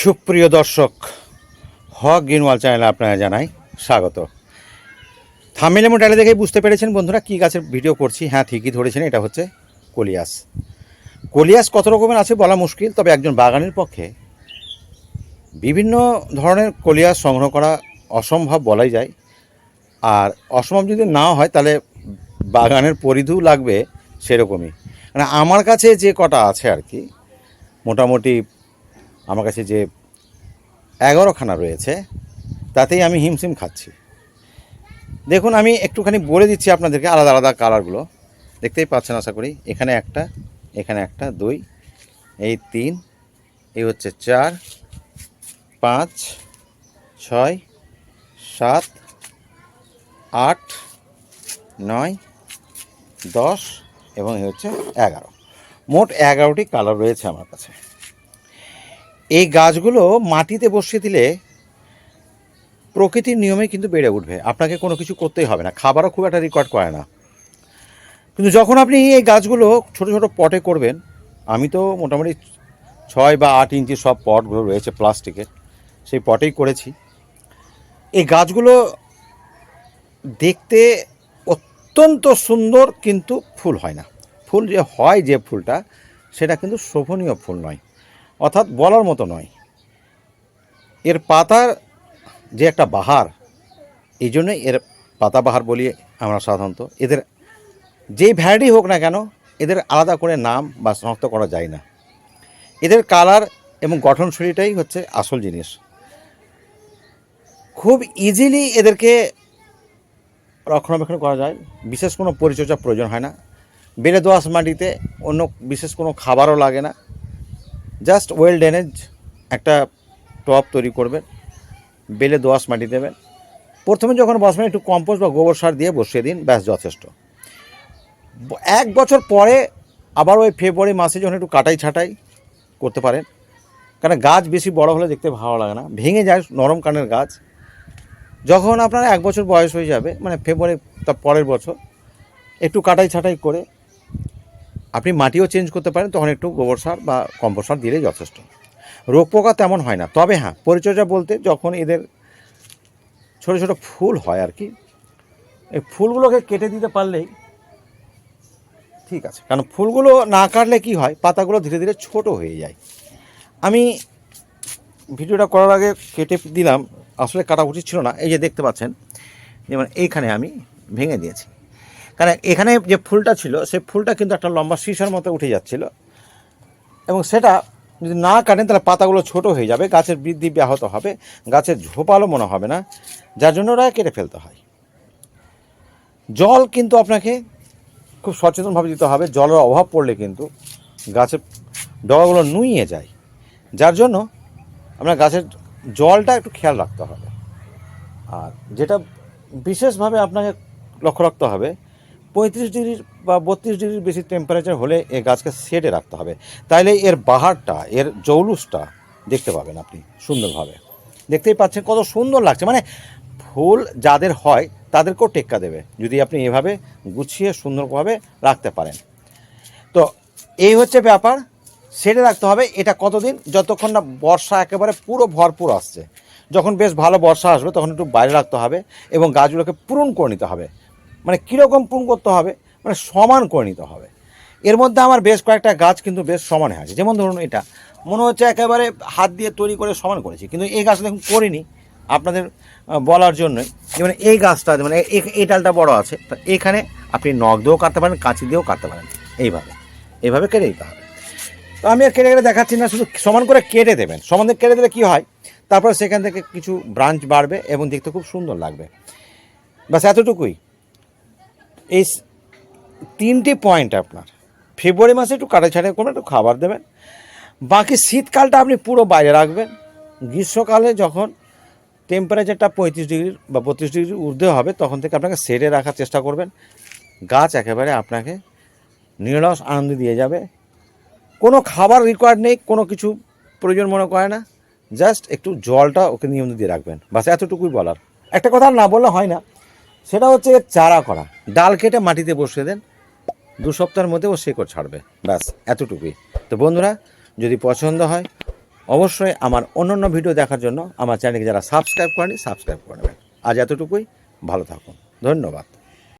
সুপ্রিয় দর্শক, হক গ্রিনওয়াল চ্যানেলে আপনারা জানাই স্বাগত। থামেল এবং টাইলে দেখেই বুঝতে পেরেছেন বন্ধুরা কী গাছের ভিডিও করছি। হ্যাঁ ঠিকই ধরেছেন, এটা হচ্ছে কলিয়াস। কলিয়াস কত রকমের আছে বলা মুশকিল, তবে একজন বাগানের পক্ষে বিভিন্ন ধরনের কলিয়াস সংগ্রহ করা অসম্ভব বলাই যায়। আর অসম্ভব যদি না হয়, তাহলে বাগানের পরিধিও লাগবে সেরকমই। মানে আমার কাছে যে কটা আছে আর কি, মোটামুটি আমার কাছে যে এগারোখানা রয়েছে, তাতেই আমি হিমশিম খাচ্ছি। দেখুন, আমি একটুখানি বলে দিচ্ছি আপনাদেরকে আলাদা আলাদা কালারগুলো। দেখতেই পাচ্ছেন, আশা করি। এখানে একটা এখানে একটা, দুই, এই তিন, এই হচ্ছে চার, পাঁচ, ছয়, সাত, আট, নয়, দশ, এবং এই হচ্ছে এগারো। মোট এগারোটি কালার রয়েছে আমার কাছে। এই গাছগুলো মাটিতে বসিয়ে দিলে প্রকৃতির নিয়মে কিন্তু বেড়ে উঠবে। আপনাকে কোনো কিছু করতেই হবে না। খাবারও খুব একটা রেকর্ড করে না। কিন্তু যখন আপনি এই গাছগুলো ছোট ছোট পটে করবেন, আমি তো মোটামুটি ছয় বা আট ইঞ্চি সব পটগুলো রয়েছে প্লাস্টিকের, সেই পটেই করেছি। এই গাছগুলো দেখতে অত্যন্ত সুন্দর কিন্তু ফুল হয় না। ফুল যে হয় যে ফুলটা, সেটা কিন্তু শোভনীয় ফুল নয়। অর্থাৎ বলার মতো নয়। এর পাতার যে একটা বাহার, এই জন্যই এর পাতা বাহার বলি আমরা সাধারণত। এদের যেই ভ্যারাইটি হোক না কেন, এদের আলাদা করে নাম বা শনাক্ত করা যায় না। এদের কালার এবং গঠনশৈলীটাই হচ্ছে আসল জিনিস। খুব ইজিলি এদেরকে রক্ষণাবেক্ষণ করা যায়। বিশেষ কোনো পরিচর্যা প্রয়োজন হয় না। বেড়ে দোয়াশ মাটিতে অন্য বিশেষ কোনো খাবারও লাগে না। জাস্ট ওয়েল ড্রেনেজ একটা টপ তৈরি করবেন, বেলে দোয়াশ মাটি দেবেন। প্রথমে যখন বসবেন, একটু কম্পোস্ট বা গোবর সার দিয়ে বসিয়ে দিন, ব্যাস যথেষ্ট। এক বছর পরে, আবার ওই ফেব্রুয়ারি মাসে যখন একটু কাটাই ছাটাই করতে পারেন, কারণ গাছ বেশি বড় হলে দেখতে ভালো লাগে না। ভেঙে যায় নরম কানের গাছ। যখন আপনার এক বছর বয়স হয়ে যাবে মানে ফেব্রুয়ারি তার পরের বছর, একটু কাটাই ছাটাই করে আপনি মাটিও চেঞ্জ করতে পারেন, তখন একটু গোবর সার বা কম্পোস্ট সার দিলেই যথেষ্ট। রোগ পোকা তেমন হয় না। তবে হ্যাঁ পরিচর্যা বলতে যখন এদের ছোট ছোট ফুল হয় আর কি, এই ফুলগুলোকে কেটে দিতে পারলেই ঠিক আছে। কারণ ফুলগুলো না কাটলে কি হয়, পাতাগুলো ধীরে ধীরে ছোট হয়ে যায়। আমি ভিডিওটা করার আগে কেটে দিলাম, আসলে কাটা উচিত ছিল না। এই যে দেখতে পাচ্ছেন, যেমন এইখানে আমি ভেঙে দিয়েছি। কারণ এখানে যে ফুলটা ছিল, সে ফুলটা কিন্তু একটা লম্বা সিসার মতো উঠে যাচ্ছিল। এবং সেটা যদি না কাটেন, তাহলে পাতাগুলো ছোট হয়ে যাবে, গাছের বৃদ্ধি ব্যাহত হবে, গাছের ঝোপালো মনে হবে না, যার জন্য ওরা কেটে ফেলতে হয়। জল কিন্তু আপনাকে খুব সচেতনভাবে দিতে হবে, জলের অভাব পড়লে কিন্তু গাছের ডগাগুলো নুইয়ে যায়। যার জন্য আপনার গাছের জলটা একটু খেয়াল রাখতে হবে। আর যেটা বিশেষভাবে আপনাকে লক্ষ্য রাখতে হবে পঁয়ত্রিশ ডিগ্রি বা বত্রিশ ডিগ্রির বেশি টেম্পারেচার হলে এ গাছকে সেটে রাখতে হবে। তাইলে এর বাহারটা, এর জৌলুসটা দেখতে পাবেন আপনি সুন্দরভাবে। দেখতেই পাচ্ছেন কত সুন্দর লাগছে। মানে ফুল যাদের হয় তাদেরকেও টেক্কা দেবে, যদি আপনি এভাবে গুছিয়ে সুন্দরভাবে রাখতে পারেন। তো এই হচ্ছে ব্যাপার। সেটে রাখতে হবে, এটা কতদিন? যতক্ষণ না বর্ষা একেবারে পুরো ভরপুর আসছে। যখন বেশ ভালো বর্ষা আসবে, তখন একটু বাইরে রাখতে হবে এবং গাছগুলোকে পূরণ করে নিতে হবে। মানে কীরকম পূরণ করতে হবে মানে সমান করে নিতে হবে। এর মধ্যে আমার বেশ কয়েকটা গাছ কিন্তু বেশ সমানে আছে। যেমন ধরুন এটা, মনে হচ্ছে একেবারে হাত দিয়ে তৈরি করে সমান করেছি, কিন্তু এই গাছটা দেখুন করিনি, আপনাদের বলার জন্যই। যেমন এই গাছটা মানে এই- ডালটা বড় আছে, তো এখানে আপনি নখ দিয়েও কাটতে পারেন, কাঁচি দিয়েও কাটতে পারেন, এইভাবে এইভাবে কেটে দিতে হবে। তো আমি আর কেটে কেটে দেখাচ্ছি না, শুধু সমান করে কেটে দেবেন। সমান দিয়ে কেটে দিলে কী হয়? তারপরে সেখান থেকে কিছু ব্রাঞ্চ বাড়বে এবং দেখতে খুব সুন্দর লাগবে। বাস এতটুকুই। এই তিনটে পয়েন্ট আপনার। ফেব্রুয়ারি মাসে একটু কাটা ছাড়া করবেন, একটু খাবার দেবেন। বাকি শীতকালটা আপনি পুরো বাইরে রাখবেন। গ্রীষ্মকালে যখন টেম্পারেচারটা পঁয়ত্রিশ ডিগ্রি বা বত্রিশ ডিগ্রি ঊর্ধ্বে হবে, তখন থেকে আপনাকে সেরে রাখার চেষ্টা করবেন। গাছ একেবারে আপনাকে নিরস আনন্দ দিয়ে যাবে। কোনো খাবার রিকোয়ার্ড নেই, কোনো কিছু প্রয়োজন মনে করে না। জাস্ট একটু জলটা ওকে নিয়ম দিয়ে রাখবেন। বাস এতটুকুই বলার। একটা কথা না বললে হয় না। সেটা হচ্ছে চারা করা। ডাল কেটে মাটিতে বসিয়ে দেন। দু সপ্তাহের মধ্যে ও শেকড় ছাড়বে। ব্যাস, এতটুকুই। তো বন্ধুরা, যদি পছন্দ হয়, অবশ্যই আমার অন্যান্য ভিডিও দেখার জন্য আমার চ্যানেলকে যারা সাবস্ক্রাইব করেনি সাবস্ক্রাইব করে নেবেন। আজ এতটুকুই। ভালো থাকুন। ধন্যবাদ।